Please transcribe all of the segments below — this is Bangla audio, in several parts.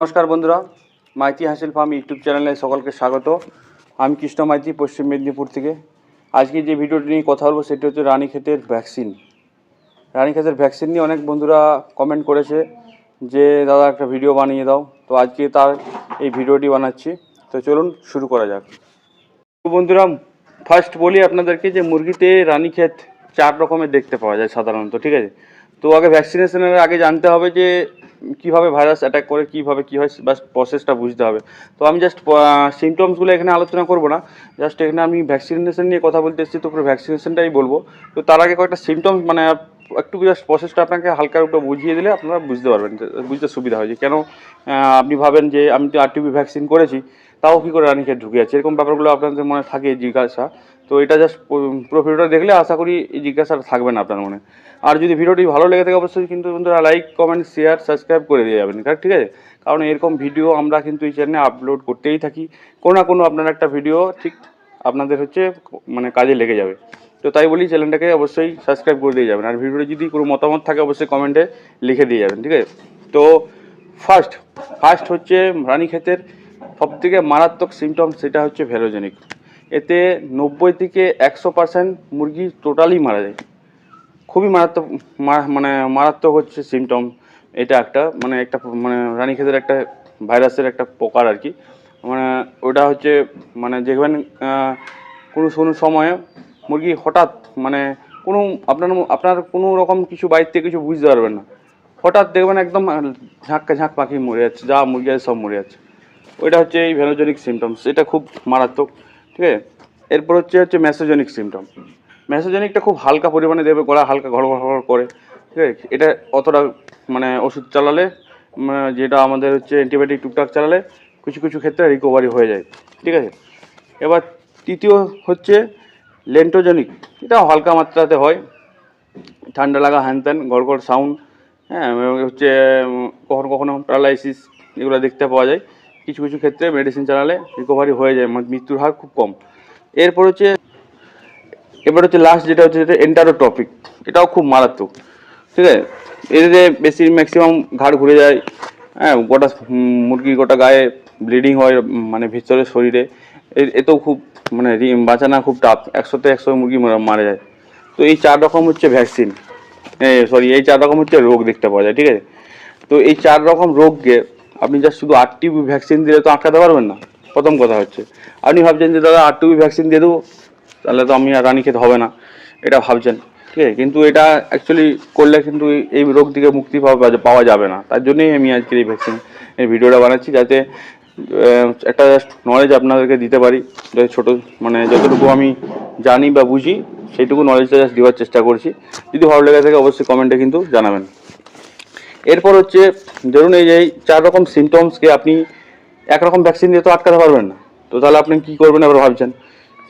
নমস্কার বন্ধুরা, মাইতি হাসিল ফার্ম ইউটিউব চ্যানেলে সকলকে স্বাগত। আমি কৃষ্ণ মাইতি, পশ্চিম মেদিনীপুর থেকে। আজকে যে ভিডিওটি নিয়ে কথা বলব সেটি হচ্ছে রানীক্ষেতের ভ্যাকসিন। রানীক্ষেতের ভ্যাকসিন নিয়ে অনেক বন্ধুরা কমেন্ট করেছে যে, দাদা, একটা ভিডিও বানিয়ে দাও। তো আজকে তার এই ভিডিওটি বানাচ্ছি। তো চলুন শুরু করা যাক। বন্ধুরা ফার্স্ট বলি আপনাদেরকে যে, মুরগিতে রানীক্ষেত চার রকমের দেখতে পাওয়া যায় সাধারণত, ঠিক আছে? তো আগে ভ্যাকসিনেশনের আগে জানতে হবে যে কীভাবে ভাইরাস অ্যাটাক করে, কীভাবে কী হয় বাস প্রসেসটা বুঝতে হবে। তো আমি জাস্ট সিমটমসগুলো এখানে আলোচনা করব না। জাস্ট এখানে আমি ভ্যাকসিনেশন নিয়ে কথা বলতে এসেছি, তো পুরো ভ্যাকসিনেশনটাই বলব। তো তার আগে কয়েকটা সিমটমস মানে একটু জাস্ট প্রসেসটা আপনাকে হালকা একটু বুঝিয়ে দিলে আপনারা বুঝতে পারবেন বুঝতে সুবিধা হয় যে কেন আপনি ভাবেন যে আমি তো আরটিপি ভ্যাকসিন করেছি তাও কী করে রানীক্ষেত ঢুকে যাচ্ছে? এরকম ব্যাপারগুলো আপনাদের মনে থাকে জিজ্ঞাসা। তো এটা জাস্ট পুরো ভিডিওটা দেখলে আশা করি এই জিজ্ঞাসাটা থাকবে না আপনার মনে। আর যদি ভিডিওটি ভালো লেগে থাকে অবশ্যই কিন্তু বন্ধুরা লাইক কমেন্ট শেয়ার সাবস্ক্রাইব করে দিয়ে যাবেন। ঠিক আছে? কারণ এরকম ভিডিও আমরা কিন্তু এই চ্যানেলে আপলোড করতেই থাকি। কোনো না কোনো আপনার একটা ভিডিও ঠিক আপনাদের হচ্ছে মানে কাজে লেগে যাবে। তো তাই বলি চ্যানেলটাকে অবশ্যই সাবস্ক্রাইব করে দিয়ে যাবেন। আর ভিডিওটি যদি কোনো মতামত থাকে অবশ্যই কমেন্টে লিখে দিয়ে যাবেন। ঠিক আছে? তো ফার্স্ট ফার্স্ট হচ্ছে রানীক্ষেতের সব থেকে মারাত্মক সিমটম সেটা হচ্ছে ভ্যালোজেনিক এতে নব্বই থেকে একশো পার্সেন্ট মুরগি টোটালি মারা যায়। খুবই মারাত্মক মানে মারাত্মক হচ্ছে সিমটম এটা একটা মানে একটা মানে রানীক্ষেতের একটা ভাইরাসের একটা প্রকার আর কি। মানে ওটা হচ্ছে মানে দেখবেন কোনো কোনো সময়ে মুরগি হঠাৎ মানে কোনো, আপনার আপনার কোনো রকম কিছু বাইর থেকে কিছু বুঝতে পারবেন না। হঠাৎ দেখবেন একদম ঝাঁককা ঝাঁক পাখি মরে যাচ্ছে, যা মুরগি আছে সব মরে যাচ্ছে। ওইটা হচ্ছে এই ভ্যানোজেনিক সিমটমস এটা খুব মারাত্মক, ঠিক আছে? এরপর হচ্ছে হচ্ছে ম্যাসোজেনিক সিমটম ম্যাসোজেনিকটা খুব হালকা পরিমাণে দেবে, গলা হালকা ঘর ঘর করে, ঠিক আছে? এটা অতটা মানে ওষুধ চালালে যেটা আমাদের হচ্ছে অ্যান্টিবায়োটিক টুকটাক চালালে, কিছু কিছু ক্ষেত্রে রিকভারি হয়ে যায়, ঠিক আছে? এবার তৃতীয় হচ্ছে লেন্টোজেনিক এটা হালকা মাত্রাতে হয়, ঠান্ডা লাগা হ্যান ত্যান গড়গড় সাউন্ড হ্যাঁ হচ্ছে কখনো কখনো প্যারালাইসিস এগুলো দেখতে পাওয়া যায়। কিছু কিছু ক্ষেত্রে মেডিসিন চালালে রিকভারি হয়ে যায় মানে মৃত্যুর হার খুব কম। এরপর হচ্ছে এবার হচ্ছে লাস্ট যেটা হচ্ছে যেটা এন্টারোটপিক এটাও খুব মারাত্মক ঠিক আছে? এতে বেশি ম্যাক্সিমাম ঘাড় ঘুরে যায় হ্যাঁ গোটা উম, মুরগি গোটা গায়ে ব্লিডিং হয় মানে ভিতরে শরীরে এতেও খুব মানে বাঁচানো খুব টাফ একশোতে একশো মুরগি মারা- মারা যায়। তো এই চার রকম হচ্ছে ভ্যাকসিন সরি এই চার রকম হচ্ছে রোগ দেখতে পাওয়া যায় ঠিক আছে? তো এই চার রকম রোগকে আপনি জাস্ট শুধু আরটিবি ভ্যাকসিন দিলে তো আটকাতে পারবেন না। প্রথম কথা হচ্ছে। আপনি ভাবছেন যে, দাদা, আট টিবি ভ্যাকসিন দিয়ে দেবো? তাহলে তো আমি আর রানি খেতে হবে না। এটা ভাবছেন। ঠিক আছে? কিন্তু এটা অ্যাকচুয়ালি করলে কিন্তু এই- এই রোগ থেকে মুক্তি পাওয়া পাওয়া যাবে না। তার জন্যই আমি আজকের এই ভ্যাকসিন এই ভিডিওটা বানাচ্ছি যাতে একটা জাস্ট নলেজ আপনাদেরকে দিতে পারি। যাতে ছোটো মানে যতটুকু আমি জানি বা বুঝি, সেইটুকু নলেজটা জাস্ট দেওয়ার চেষ্টা করছি। যদি ভালো লেগে থাকে অবশ্যই কমেন্টে কিন্তু জানাবেন। এরপর হচ্ছে, ধরুন এই যে এই চার রকম সিমটমসকে আপনি একরকম ভ্যাকসিন দিয়ে তো আটকাতে পারবেন না। তো তাহলে আপনি কী করবেন এবার ভাবছেন?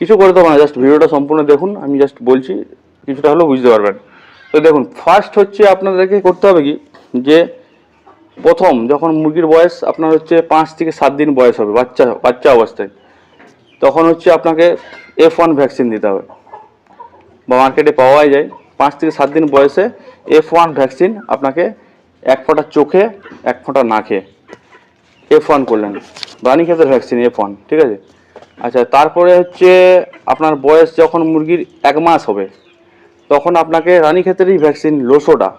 কিছু করে দেবো না জাস্ট ভিডিওটা সম্পূর্ণ দেখুন, আমি জাস্ট বলছি, কিছুটা হলেও বুঝতে পারবেন। তো দেখুন ফার্স্ট হচ্ছে আপনাদেরকে করতে হবে কি? যে প্রথম, যখন মুরগির বয়স আপনার হচ্ছে পাঁচ থেকে সাত দিন বয়স হবে, বাচ্চা বাচ্চা অবস্থায়, তখন হচ্ছে আপনাকে এফ ওয়ান ভ্যাকসিন দিতে হবে। বা মার্কেটে পাওয়াই যায়, পাঁচ থেকে সাত দিন বয়সে এফ ওয়ান ভ্যাকসিন আপনাকে এক ফোঁটা চোখে, এক ফোঁটা নাকে। এফ ওয়ান করলেন। রানীক্ষেতের ভ্যাকসিন এফ ওয়ান ঠিক আছে? আচ্ছা তারপরে হচ্ছে আপনার বয়স যখন মুরগির এক মাস হবে, তখন আপনাকে রানীক্ষেতেরই ভ্যাকসিন লোসোটা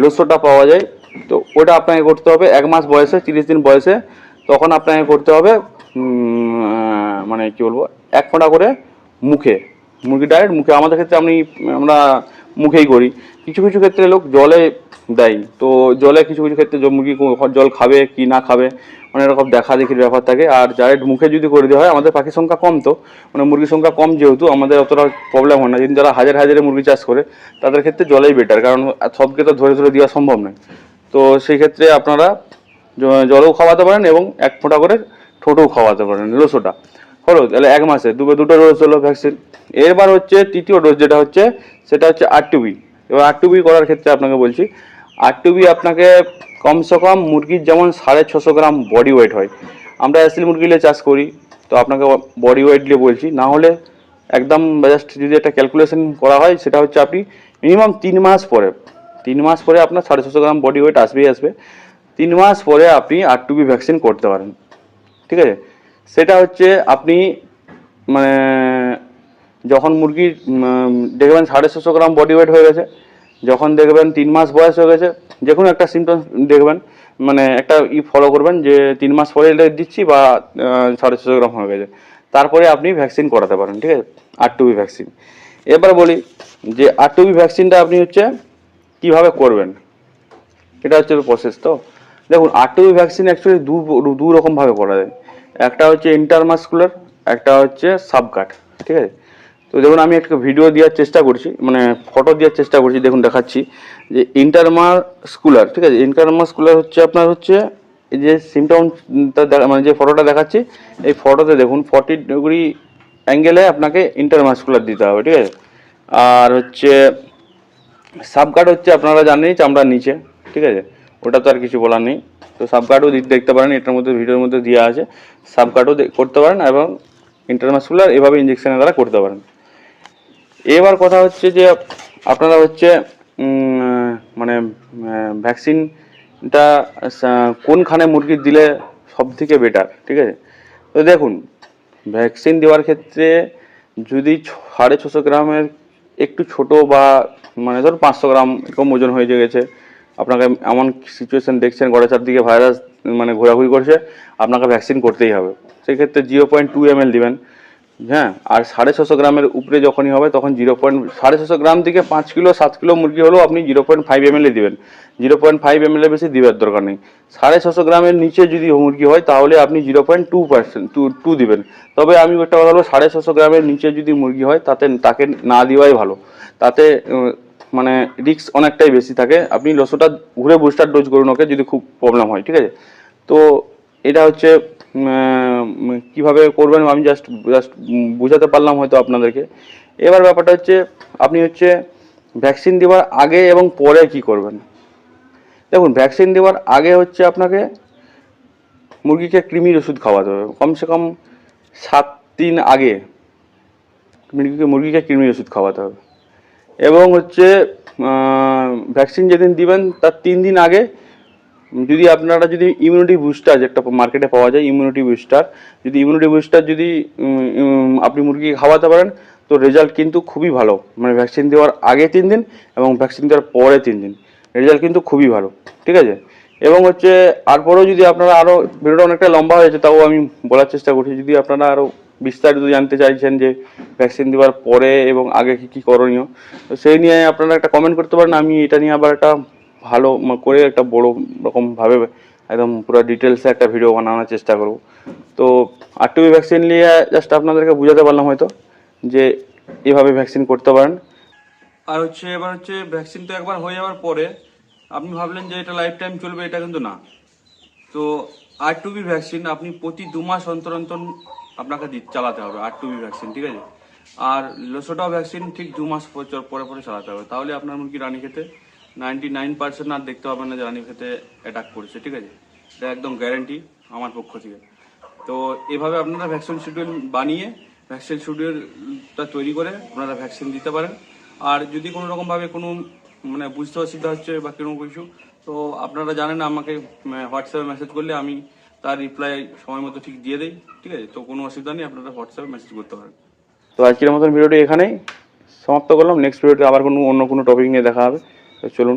লোসোটা পাওয়া যায়। তো ওটা আপনাকে করতে হবে এক মাস বয়সে, তিরিশ দিন বয়সে। তখন আপনাকে করতে হবে মানে কি বলব, এক ফোঁটা করে মুখে। মুরগি ডাইরেক্ট মুখে আমাদের ক্ষেত্রে আপনি আমরা মুখেই করি। কিছু কিছু ক্ষেত্রে লোক জলে দেয়। তো জলে কিছু কিছু ক্ষেত্রে মুরগি জল খাবে কি না খাবে, অনেক রকম দেখা দেখির ব্যাপার থাকে। আর ডাইরেক্ট মুখে যদি করে দেওয়া হয়, আমাদের পাখির সংখ্যা কম তো। মানে মুরগির সংখ্যা কম যেহেতু, আমাদের অতটা প্রবলেম হয় না। কিন্তু যারা হাজার হাজারে মুরগি চাষ করে, তাদের ক্ষেত্রে জলেই বেটার কারণ সবকে তো ধরে ধরে দেওয়া সম্ভব নয়। তো সেই ক্ষেত্রে আপনারা জলেও খাওয়াতে পারেন এবং এক ফোঁটা করে ঠোঁটেও খাওয়াতে পারেন লোসোটা হলো তাহলে এক মাসে দুটো দুটো ডোজ হলো ভ্যাকসিন এরবার হচ্ছে তৃতীয় ডোজ যেটা হচ্ছে, সেটা হচ্ছে আর টুবি এবার আর টুবি করার ক্ষেত্রে আপনাকে বলছি আর টুবি আপনাকে কমসে কম মুরগির যেমন সাড়ে ছশো গ্রাম বডি ওয়েট হয়। আমরা অ্যাসিল মুরগিলে চাষ করি, তো আপনাকে বডি ওয়েট দিয়ে বলছি, না হলে একদম জাস্ট যদি একটা ক্যালকুলেশন করা হয়, সেটা হচ্ছে আপনি মিনিমাম তিন মাস পরে, তিন মাস পরে আপনার সাড়ে ছশো গ্রাম বডি ওয়েট আসবেই আসবে। তিন মাস পরে আপনি আর টু বি ভ্যাকসিন করতে পারেন। ঠিক আছে? সেটা হচ্ছে আপনি মানে যখন মুরগির দেখবেন সাড়ে ছশো গ্রাম বডি ওয়েট হয়ে গেছে, যখন দেখবেন তিন মাস বয়স হয়ে গেছে, যে কোনো একটা সিমটমস দেখবেন মানে একটা ই ফলো করবেন যে তিন মাস পরে এটা দিচ্ছি বা সাড়ে ছশো গ্রাম হয়ে গেছে। তারপরে আপনি ভ্যাকসিন করাতে পারেন, ঠিক আছে? আর টুবি ভ্যাকসিন এবার বলি যে আর টুবি ভ্যাকসিনটা আপনি হচ্ছে কীভাবে করবেন? এটা হচ্ছে প্রসেস তো? দেখুন আরটিবি ভ্যাকসিন অ্যাকচুয়ালি দু দু রকমভাবে করা যায়। একটা হচ্ছে ইন্টারমাস্কুলার একটা হচ্ছে সাবকাট ঠিক আছে? তো দেখুন, আমি একটা ভিডিও দেওয়ার চেষ্টা করছি মানে ফটো দেওয়ার চেষ্টা করছি, দেখুন, দেখাচ্ছি যে ইন্টারমাস্কুলার ঠিক আছে? ইন্টারমাস্কুলার হচ্ছে আপনার হচ্ছে এই যে সিমটমটা মানে যে ফটোটা দেখাচ্ছি, এই ফটোতে দেখুন ফর্টি ডিগ্রি অ্যাঙ্গেলে আপনাকে ইন্টারমাস্কুলার দিতে হবে, ঠিক আছে? আর হচ্ছে সাবকাট হচ্ছে, আপনারা জানেনই চামড়ার নিচে, ঠিক আছে? ওটা তো আর কিছু বলার নেই। তো সাবকাটও দেখতে পারেন, এটার মধ্যে ভিডিওর মধ্যে দেওয়া আছে। সাবকাটও করতে পারেন এবং ইন্টারমাসকুলার এভাবে ইঞ্জেকশনের দ্বারা করতে পারেন। এবার কথা হচ্ছে যে, আপনারা হচ্ছে মানে ভ্যাকসিনটা কোনখানে মুরগির দিলে সব থেকে বেটার ঠিক আছে? তো দেখুন ভ্যাকসিন দেওয়ার ক্ষেত্রে যদি সাড়ে ছশো গ্রামের একটু ছোট বা মানে ধরুন পাঁচশো গ্রাম এরকম ওজন হয়ে গেছে আপনাকে এমন সিচুয়েশন দেখছেন ঘরের চারদিকে ভাইরাস মানে ঘোরাঘুরি করছে, আপনাকে ভ্যাকসিন করতেই হবে। সেক্ষেত্রে zero point two M L দেবেন। হ্যাঁ আর সাড়ে ছশো গ্রামের উপরে যখনই হবে, তখন জিরো পয়েন্ট সাড়ে ছশো গ্রাম থেকে পাঁচ কিলো, সাত কিলো মুরগি হলেও আপনি zero point five M L দেবেন। Zero point five M L বেশি দেওয়ার দরকার নেই। সাড়ে ছশো গ্রামের নিচে যদি মুরগি হয়, তাহলে আপনি zero point two percent to two দিবেন। তবে আমি একটা কথা বলব, সাড়ে ছশো গ্রামের নিচে যদি মুরগি হয়, তাতে, তাকে না দেওয়াই ভালো। তাতে মানে রিস্ক অনেকটাই বেশি থাকে। আপনি লসোটা ঘুরে বুস্টার ডোজ করুন ওকে যদি খুব প্রবলেম হয়, ঠিক আছে? তো এটা হচ্ছে কীভাবে করবেন আমি জাস্ট জাস্ট বুঝাতে পারলাম হয়তো আপনাদেরকে। এবার ব্যাপারটা হচ্ছে, আপনি হচ্ছে ভ্যাকসিন দেওয়ার আগে এবং পরে কি করবেন? দেখুন ভ্যাকসিন দেওয়ার আগে হচ্ছে আপনাকে মুরগিকে কৃমির ওষুধ খাওয়াতে হবে। কমসে কম সাত দিন আগে মুরগিকে মুরগিকে কৃমির ওষুধ খাওয়াতে হবে। এবং হচ্ছে ভ্যাকসিন যেদিন দিবেন, তার তিন দিন আগে যদি আপনারা যদি ইমিউনিটি বুস্টার যেটা মার্কেটে পাওয়া যায় ইমিউনিটি বুস্টার যদি ইমিউনিটি বুস্টার যদি আপনি মুরগিকে খাওয়াতে পারেন, তো রেজাল্ট কিন্তু খুবই ভালো। মানে ভ্যাকসিন দেওয়ার আগে তিন দিন এবং ভ্যাকসিন দেওয়ার পরে তিন দিন। রেজাল্ট কিন্তু খুবই ভালো, ঠিক আছে? এবং হচ্ছে তারপরেও যদি আপনারা আরও ভিডিওটা অনেকটা লম্বা হয়েছে তাও আমি বলার চেষ্টা করছি, যদি আপনারা আরও বিস্তারিত জানতে চাইছেন যে ভ্যাকসিন দেওয়ার পরে এবং আগে কী কী করণীয়। তো সেই নিয়ে আপনারা একটা কমেন্ট করতে পারেন, আমি এটা নিয়ে আবার একটা ভালো করে একটা বড় রকমভাবে একদম পুরো ডিটেলসে একটা ভিডিও বানানোর চেষ্টা করব। তো আর টু ভ্যাকসিন নিয়ে জাস্ট আপনাদেরকে বুঝাতে পারলাম হয়তো যে এভাবে ভ্যাকসিন করতে পারেন। আর হচ্ছে, এবার হচ্ছে ভ্যাকসিন তো একবার হয়ে যাওয়ার পরে আপনি ভাবলেন যে এটা লাইফ টাইম চলবে, এটা কিন্তু না। তো আর টু বি ভ্যাকসিন আপনি প্রতি দু মাস অন্তর অন্তর আপনাকে চালাতে হবে, আর টু বি ভ্যাকসিন ঠিক আছে? আর লোসোটা ভ্যাকসিন ঠিক দু মাস পর- পরে চালাতে হবে। তাহলে আপনার মুরগি রানী খেতে নাইনটি নাইন পার্সেন্ট আর দেখতে পাবেন না যে রানী খেতে অ্যাটাক করছে, ঠিক আছে? এটা একদম গ্যারেন্টি আমার পক্ষ থেকে। তো এভাবে আপনারা ভ্যাকসিন শিডিউল বানিয়ে ভ্যাকসিন শিডিউলটা তৈরি করে আপনারা ভ্যাকসিন দিতে পারেন। আর যদি কোনো রকমভাবে কোনো মানে বুঝতে অসুবিধা হচ্ছে বা কোনো কিছু, তো আপনারা জানেন আমাকে হোয়াটসঅ্যাপে মেসেজ করলে আমি তার রিপ্লাই সময় মতো ঠিক দিয়ে দেই, ঠিক আছে? তো কোনো অসুবিধা নেই, আপনারা হোয়াটসঅ্যাপে মেসেজ করতে পারেন। তো আজকের মতন ভিডিওটি এখানেই সমাপ্ত করলাম। নেক্সট ভিডিওতে আবার কোনো অন্য কোনো টপিক নিয়ে দেখা হবে। তো চলুন